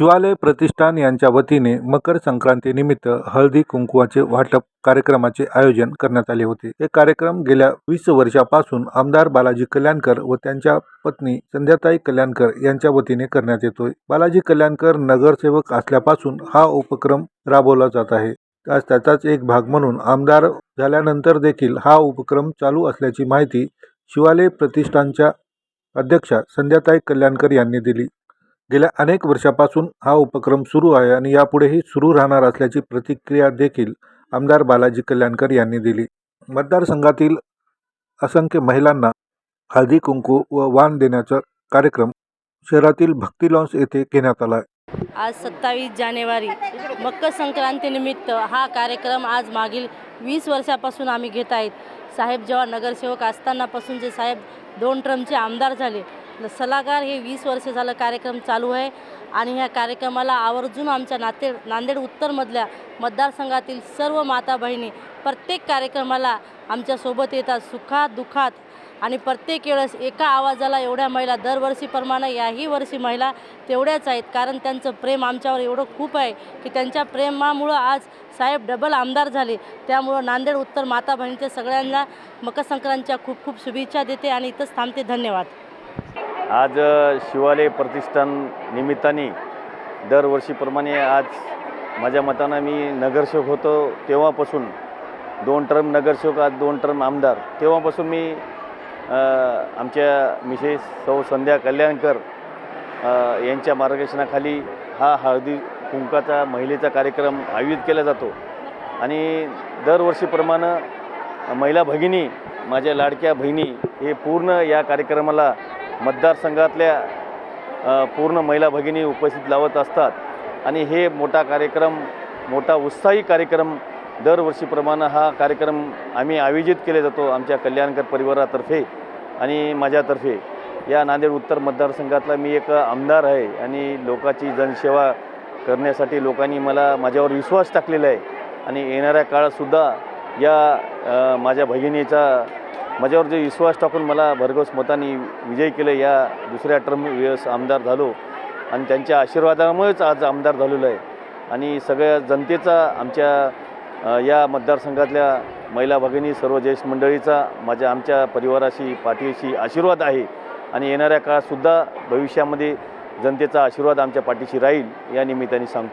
शिवालय प्रतिष्ठान यांच्या वतीने मकर संक्रांतीनिमित्त हळदी कुंकवाचे वाटप कार्यक्रमाचे आयोजन करण्यात आले होते. हे कार्यक्रम गेल्या वीस वर्षापासून आमदार बालाजी कल्याणकर व त्यांच्या पत्नी संध्याताई कल्याणकर यांच्या वतीने करण्यात येतोय. बालाजी कल्याणकर नगरसेवक असल्यापासून हा उपक्रम राबवला जात आहे. आज त्याचाच एक भाग म्हणून आमदार झाल्यानंतर देखील हा उपक्रम चालू असल्याची माहिती शिवालय प्रतिष्ठानच्या अध्यक्षा संध्याताई कल्याणकर यांनी दिली. गेल्या अनेक वर्षापासून हा उपक्रम सुरू आहे आणि यापुढेही सुरू राहणार असल्याची प्रतिक्रिया देखील आमदार बालाजी कल्याणकर यांनी दिली. मतदारसंघातील असंख्य महिलांना हळदी कुंकू व वाण देण्याचा कार्यक्रम शहरातील भक्ती लॉन्स येथे घेण्यात आला आज सत्तावीस जानेवारी मकर संक्रांतीनिमित्त हा कार्यक्रम आज मागील वीस वर्षापासून आम्ही घेत आहेत. साहेब जेव्हा नगरसेवक असतानापासून जे साहेब दोन ट्रमचे आमदार झाले सलागार हे वीस वर्ष झालं कार्यक्रम चालू आहे. आणि ह्या कार्यक्रमाला आवर्जून आमच्या नाते नांदेड उत्तरमधल्या मतदारसंघातील सर्व माता बहिणी प्रत्येक कार्यक्रमाला आमच्यासोबत येतात सुखात दुःखात. आणि प्रत्येक वेळेस एका आवाजाला एवढ्या महिला दरवर्षीप्रमाणे याही वर्षी महिला तेवढ्याच आहेत. कारण त्यांचं प्रेम आमच्यावर एवढं खूप आहे की त्यांच्या प्रेमामुळं आज साहेब डबल आमदार झाले. त्यामुळं नांदेड उत्तर माता बहिणीच्या सगळ्यांना मकरसंक्रांतीच्या खूप खूप शुभेच्छा देते आणि इथंच थांबते. धन्यवाद. आज शिवालय प्रतिष्ठान निमित्ताने दरवर्षीप्रमाणे आज माझ्या मतानं मी नगरसेवक होतो. तेव्हापासून दोन टर्म नगरसेवक आज दोन टर्म आमदार. तेव्हापासून मी आमच्या मिसेस सौ संध्या कल्याणकर यांच्या मार्गदर्शनाखाली हा हळदी कुंकाचा महिलेचा कार्यक्रम आयोजित केला जातो. आणि दरवर्षीप्रमाणे महिला भगिनी माझ्या लाडक्या बहिणी हे पूर्ण या कार्यक्रमाला मतदारसंघातल्या पूर्ण महिला भगिनी उपस्थित लावत असतात. आणि हे मोठा कार्यक्रम मोठा उत्साही कार्यक्रम दरवर्षीप्रमाणे हा कार्यक्रम आम्ही आयोजित केले जातो आमच्या कल्याणकर परिवारातर्फे आणि माझ्यातर्फे. या नांदेड उत्तर मतदारसंघातला मी एक आमदार आहे आणि लोकांची जनसेवा करण्यासाठी लोकांनी मला माझ्यावर विश्वास टाकलेला आहे. आणि येणाऱ्या काळातसुद्धा या माझ्या भगिनीचा माझ्यावर जे विश्वास टाकून मला भरघोस मताने विजय केले या दुसऱ्या टर्म वेळेस आमदार झालो. आणि त्यांच्या आशीर्वादामुळेच आज आमदार झालेलो आहे. आणि सगळ्या जनतेचा आमच्या या मतदारसंघातल्या महिला भगिनी सर्व ज्येष्ठ मंडळीचा माझ्या आमच्या परिवाराशी पाठीशी आशीर्वाद आहे. आणि येणाऱ्या काळातसुद्धा भविष्यामध्ये जनतेचा आशीर्वाद आमच्या पाठीशी राहील या निमित्ताने सांगतो.